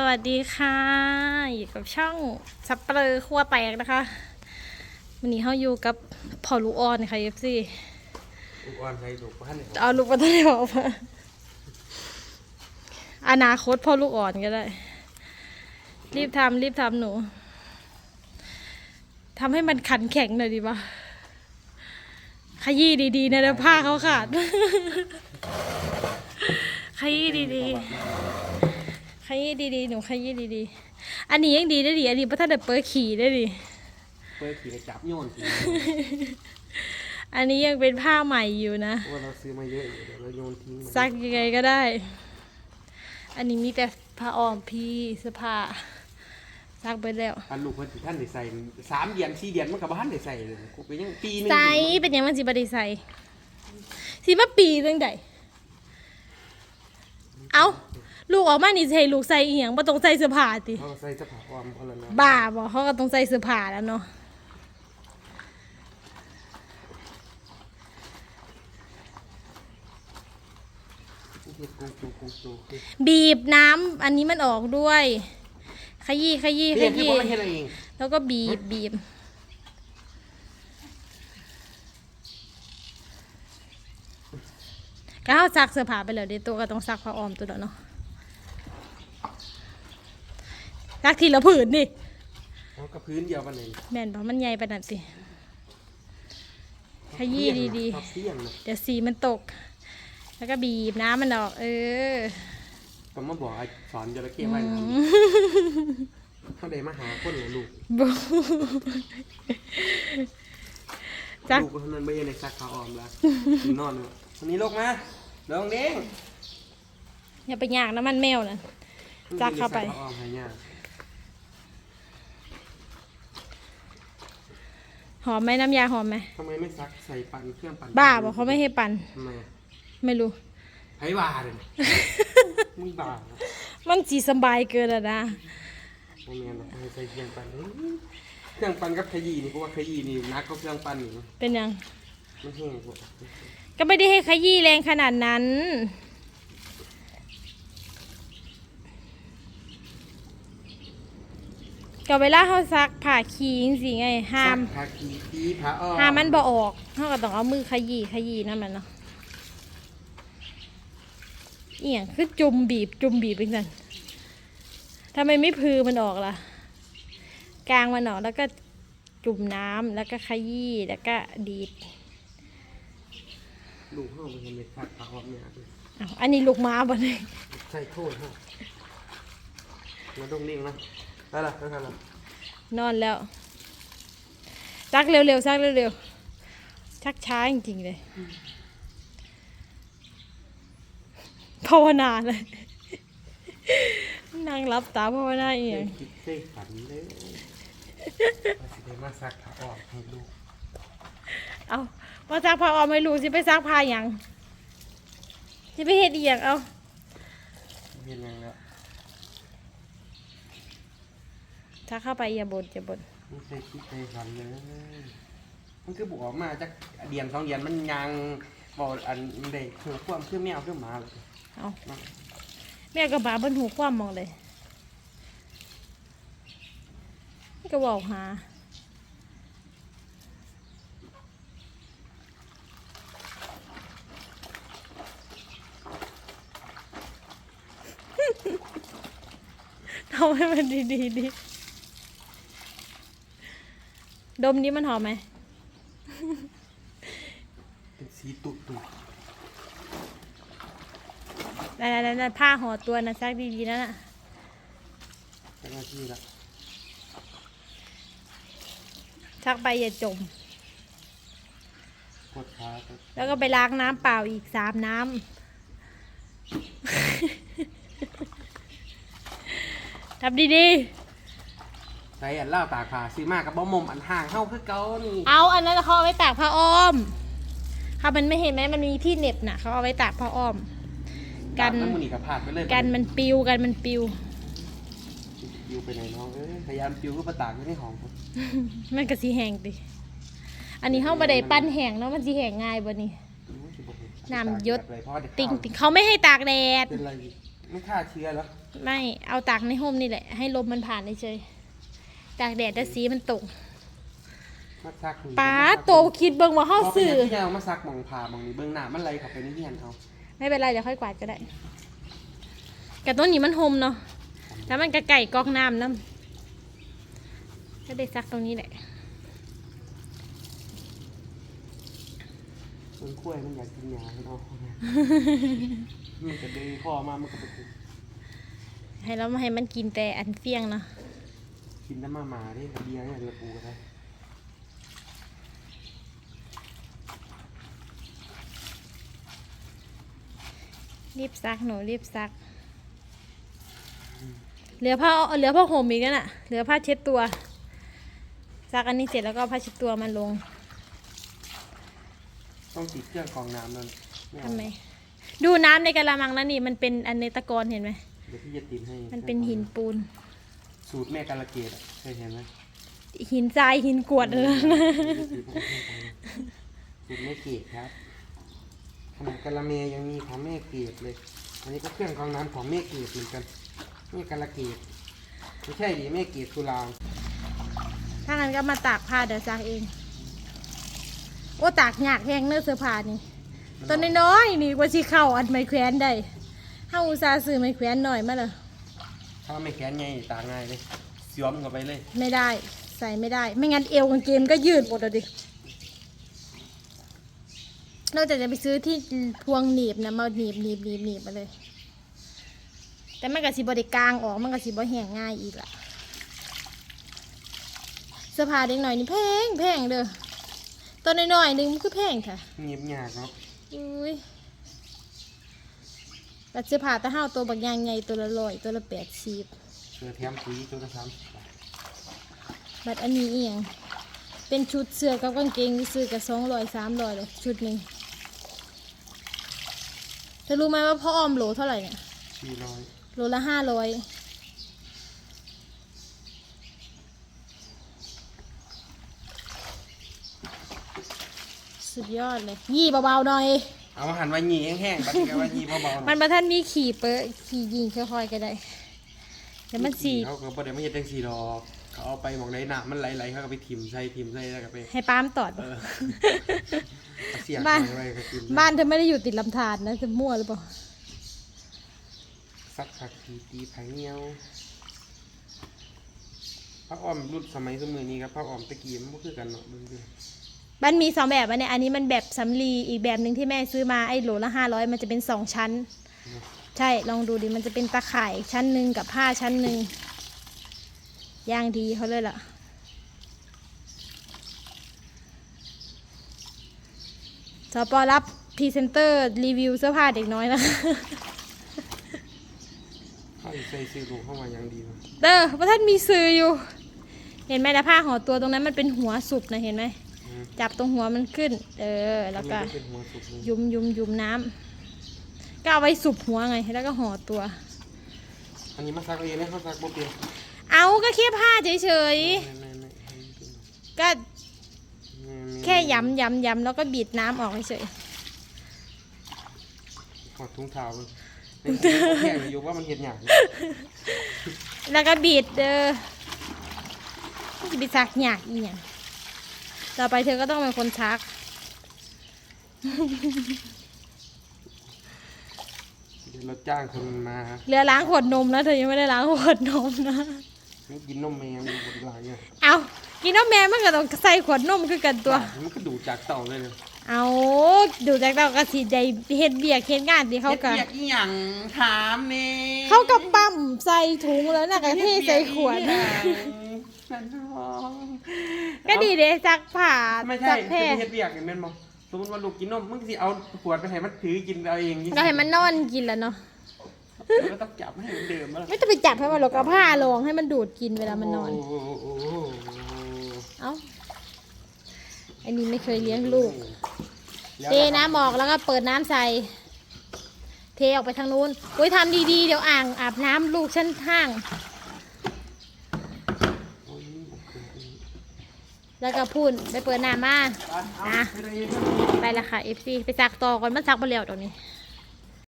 สวัสดีค่ะอยู่กับช่องสับเปลือครัวแตกนะคะวันนี้เขาอยู่กับพอลูกอ่อนค่ะเอฟซีลูกอ่อนใครลูกบ้านเนี่ยเอาลูกมาตั้งแต่บอกมาอนาคตพ่อลูกอ่อนก็ได้ รีบทำรีบทำหนูทำให้มันขันแข็งหน่อยดีป่ะขยี้ดีๆนะเดี๋ยวผ้าเขาขาด ขยี้ดีๆ ขยี้ดีๆ หนูขยี้ดีๆ อันนี้ยังดีได้ดีอันนี้พระท่านเดเปิดขี่ได้ดีเปิดขี่ไปจับโยนขี่อันนี้ยังเป็นผ้าใหม่อยู่นะเพราะว่าเราซื้อมาเยอะอยู่เดี๋ยวเราโยนทิ้งมันซักยังไงก็ได้ อันนี้มีแต่ผ้าอ้อมพี่เสื้อผ้าซักไปแล้ว อันลูกเพิ่นสิท่านได้ใส่สามเดือนสี่เดือนมันกับบ้านได้ใส่เลยกูไปยังปีหนึงใจเป็นหยังมันสิบไดิใส่สิมาปีเรื่องใดเอา ลูกออกมานี่สิใช่ลูกใส่อีหยังบ่ต้องใส่เสื้อผ้าติเขาก็ใส่เสื้อผ้าอ้อมเขาแล้วนะบ้าบ่เขาก็ต้องใส่เสื้อผ้าแล้วเนาะเฮ็ดกูจูกูจูคือบีบน้ำอันนี้มันออกด้วย ขยี้ขยี้ขเฮ็ดให้ยี้พ่อมาเฮ็ดเองแล้วก็บีบบีบก็เอาซักเสื้อผ้าไปแล้วเดี๋ยวตัวก็ต้องซักผ้าอ้อมตัวแล้วเนาะ ซักทีละผืนนี่เขากับพื้นเดียวกันเลยแม่นบอกมันใหญ่ไปนั่นสิขยี้ดีๆเขาเสี่ยงนะเดี๋ยวสีมันตก แล้วก็บีบน้ำมันออก เออก็มาบอกไอ้สอนจระเข้ไว้นะเขาได้มาหาคนเหรอลูกบูจักลูกคนนั้นไม่ได้ซักผ้าอ้อมแล้วนอนเลยวันนี้ลูกมาลงเด้งอย่าไปย่างน้ำมันแมวนะ จักเข้าไป ซัผ้อ้อมให้ยา หอมไหมน้ำยาหอมไหมทำไมไม่ซักใส่ปั่นเครื่องปั่นบ้าบอกเขาไม่ให้ปั่นทำไมอะไม่รู้ไผบ้าเลยมึงบ้าเหรอมันสีสบายเกินอะนะโมเมนต์ให้ใส่เครื่องปั่นเฮ้ยเครื่องปั่นกับขยี้นี่เพราะว่าขยี้นี่นักก็เครื่องปั่นนี่เป็นยัง มันแห้งกว่าก็ไม่ได้ให้ขยี้แรงขนาดนั้น ก็เวลาเขาซักผ่าขี้สิไงห้ามซักผ้าขี้ตีผ้าอ้อมห้ามมันบ่ออกเขาก็ต้องเอามือขยี้ขยี้นั่นแหละเนาะเอียงคือจุ่มบีบจุ่มบีบเป็นสันทำไมไม่พือมันออกล่ะ กลางมันออกแล้วก็จุ่มน้ำแล้วก็ขยี้แล้วก็ดีดลูกเฮาไปเห็นในซักผ้าอ้อมเนี่ยอ้าวอันนี้ลูกม้าบ่เนี่ยใส่โทษเฮาแล้วต้องนิ่งนะ ได้ละได้ละนอนแล้วซักเร็วๆซักเร็วๆชักช้าจริงๆเลยภาวนาเลยนั่งรับตาภาวนาเอเคยงคิดเคยฝันเลยว่าสิได้มาซักผ้าอ้อมให้ลูกเอามาซักผ้าออมให้ลูกสิไปซักผ้าหยังสิไปเฮ็ดอีหยังเอาเห็นยังแล้ว ถ้าเข้าไปอย่าบ่นอย่าบ่นไม่เคยคิดเคยฝันเลยมันคือบอกมาจากเดียนสองเดียนมันยังบอกอันมันได้คือความคือแมวคือหมาเลยเอาแม่ก็บาบนหูความมองเลยก็บอกหาทำให้มันดีดีๆดิ ดมนี้มันหอมไหม เป็นสีตุ่ตุ่นั่นๆๆผ้าห่อตัวนะซักดีๆนั่นน่ะเจ้าหน้าที่ละซักไปอย่าจมกดขาก็แล้วก็ไปล้างน้ำเปล่าอีกสามน้ำ ทำดีๆ ใส่อันเล่าตากผ้าซื้อมากกับบ่มมอันห่างเข้าคือเก่านี่ๆเอาอันนั้นเขาเอาไว้ตากผ้าอ้อมค่ะมันไม่เห็นไหมมันมีที่เหน็บน่ะเขาเอาไว้ตากผ้าอ้อม กัน ตามันหนีกับผาดไปเลยกันมันปิวกันมันปิว ปิวไปไหนน้องเอ้ยพยายามปิวก็ประตากไว้ในห้องผมมันก็สีแห้งดิอันนี้เขาบไดปั้นแห้งเนาะมันสีแห้งง่ายบ่นี่ โอ้ยสิบ่เห็น้ำหยด ตากแบบไรเพราะว่าเดี๋ยวติ่งข้าวติ่งเขาไม่ให้ตากแดด เป็นไรไม่ฆ่าเชื้อเหรอ ไม่เอาตากในห่มนี่แหละ ให้ลมมันผ่านเฉยๆ ตากแดดแต่สีมันตกมาซักนี่ป้ามาซักโตคิดเบิ่งว่าเฮาเอาสื่อที่ยาวมาซักหมองผ่าหมองนี้เบื้องหน้ามันไหลเข้าไปในเฮียนเขาไม่เป็นไรเดี๋ยวค่อยกวาดก็ได้แต่ต้นนี้มันห่มเนาะแล้วมันกระไก่กอกน้ำน้ำก็ได้ซักตรงนี้แหละมันคุ้ยมันอยากกินยามันเอามันจะดึงคอมามันก็ไปกินให้เรามาให้มันกินแต่อันเฟี้ยงเนาะ กินน้ำมาหมาดิกับเบียร์เนี่ยเรือปูก็ได้รีบซักหนูรีบซัก เหลือผ้าเหลือผ้าห่มอีกนั่นน่ะ เหลือผ้าเช็ดตัว ซักอันนี้เสร็จแล้วก็เอาผ้าเช็ดตัวมันลง ต้องติดเครื่องกรองน้ำนั่นไม่เอาทำไม ดูน้ำในกะละมังนั่นนี่มันเป็นอันในตะกอนเห็นไหมเดี๋ยวพี่จะติดให้ มันเป็นหินปูน สูตรแม่กาลเกตอะเคยเห็นไหมหินทรายหินกรวดเลยนะสูตรแม่เกตครับขนาดกะละเมยังมีของแม่เกตเลย อันนี้ก็เครื่องกรองน้ำของแม่เกตเหมือนกันแม่กาลเกตไม่ใช่ดิแม่เกตสุรางถ้างั้นก็มาตากผ้าเดี๋ยวซักเอง โอ้ตากยากแห้งเนื้อเสื้อผ้านี่ตอนน้อยๆนี่กว่าสิเข้าอันไม้แขวนได้เฮาอุตส่าห์ซื้อไม้แขวนหน่อยมาเลย ถ้าไม่แขนใหญ่ตากง่ายเลยเสียมเข้าไปเลยไม่ได้ ใส่ไม่ได้ ไม่งั้นเอวกางเกงก็ยืดหมดเลยดินอกจากจะไปซื้อที่พวงหนีบนะมาหนีบหนีบหนีบหนีบมาเลย แต่มันก็สิบริกลางออกมันก็สิบ่แห้งง่ายอีกล่ะเสื้อผ้าเด็กหน่อยนี่แพงแพงเด้อตัวน้อยๆหนึงมันคือแพงค่ะเงียบยากเนาะอุ้ย แต่เสื้อผ้าแตะห้าวตัวบางอย่างไงตัวละร้อยตัวละแปดสิบเสือแถมสีตัวละสามสิบบาทบัดอันนี้เอียงเป็นชุดเสื้อกับกางเกงนี่ซื้อกับสองร้อยสามร้อยเลยชุดหนึ่งเธอรู้ไหมว่าพ่อออมโหลเท่าไหร่เนี่ยสี่ร้อยโลละห้าร้อยสุดยอดเลย ยี่เบาๆหน่อย เอาหันไว้หยีแห้งๆบัดนี้ก็ไว้หยีเบาๆหน่มัอนยประท่านมีขี่เปอะขี่ยิงค่อยๆก็ได้แต่มันสีเขาก็บ่ได้ไม่เห็นจังสีดอกเขาเอาไปหมองไหนหนามันไหลๆเขาก็ไปถิ่มใส่ถิ่มใส่แล้วก็ไปให้ปาล์มตอดเออเอาเสียงบ้านไว้ก็กินบ้านเธอไม่ได้อยู่ติดลำธารนะจะมั่วหรือเปล่าสักขักทีตีไผ่เงี้ยวพักอ้อมรุ่นสมัยสมือนี้ครับพักอ้อมตะกี้มันก็คือกันเนาะเบิ่งดู มันมีสองแบบอันเนี้ยอันนี้มันแบบสำลีอีกแบบหนึ่งที่แม่ซื้อมาไอ้โหลละห้าร้อยมันจะเป็นสองชั้น ใช่ลองดูดิมันจะเป็นตะข่ายชั้นหนึ่งกับผ้าชั้นหนึ่งย่างดีเขาเลยล่ะสปอรับพรีเซนเตอร์รีวิวเสื้อผ้าเด็กน้อยนะเขาอีกใส่ซื้อลูกเข้ามาอย่างดีวะเด้อพระท่านมีซื้ออยู่ เห็นไหมนะผ้าห่อตัวตรงนั้นมันเป็นหัวสุบนะเห็นไหมอืม จับตรงหัวมันขึ้น เออ แล้วก็อันนี้เป็นหัวสุกเลยยุมยุมยุมน้ำก็เอาไว้สุบหัวไง แล้วก็ห่อตัว อันนี้มาซักเองนะเขาซักบ่เปลี่ยนเอาก็แค่ผ้าเฉยไม่ไม่ไม่ให้มันเป็นๆก็ไม่ไม่แค่ย้ำย้ำย้ำแล้วก็บีดน้ำออกเฉยถอดถุงเท้าเลยเป็นสิ่งที่แค่อยู่ว่ามันเห็นอย่างๆแล้วก็บีดเด้อมันจะไปซักหยากอีหยัง ต่อไปเธอก็ต้องเป็นคนซัก เดี๋ยวเราจ้างคนมาเหลือล้างขวดนมแล้วเธอยังไม่ได้ล้างขวดนมนะ ไม่กินนมแมวมีบนหลังเนี่ยเอากินน้ำแม่มันก็ต้องใส่ขวดนมคือกันตัว มันก็ดูดจากเต่าเลยเลยเอาดูจากเราก็สิได้เฮ็ดเบียกเฮ็ดงานที่เขาก็เรียกอีหยังถามเน่เขาก็ปั๊มใส่ถุงแล้วน่ะก็เทใส่ขวด ฉันท้อง ก็ดีเด้ซักผ้าไม่ใช่ซักจะแพร่ไปเฮ็ดเบียกอย่างนั้นบ่สมมติว่าลูกกินนมมึงสิเอาขวดไปให้มันถือกินเอาเองก็ให้มันนอนกินแล้วเนาะแล้วก็ต้องจับให้เหมือนเดิมแล้วไม่ต้องไปจับให้มันหรอกเอาผ้าลงให้มันดูดกินเวลามันนอนโอ้โหโอ้โหเอ้าอันนี้ไม่เคยเลี้ยงลูกแล้วเทน้ำออกแล้วก็เปิดน้ำใส่ เทออกไปทางนู้นอุ้ยทำดีๆ เดี๋ยวอ่างอาบน้ำลูกฉันห้าง โอ้ย แล้วก็พูนไปเปิดน้ำมาอะไปละค่ะเอฟซีไปซักต่อก่อนมันซักไปแล้วตรงนี้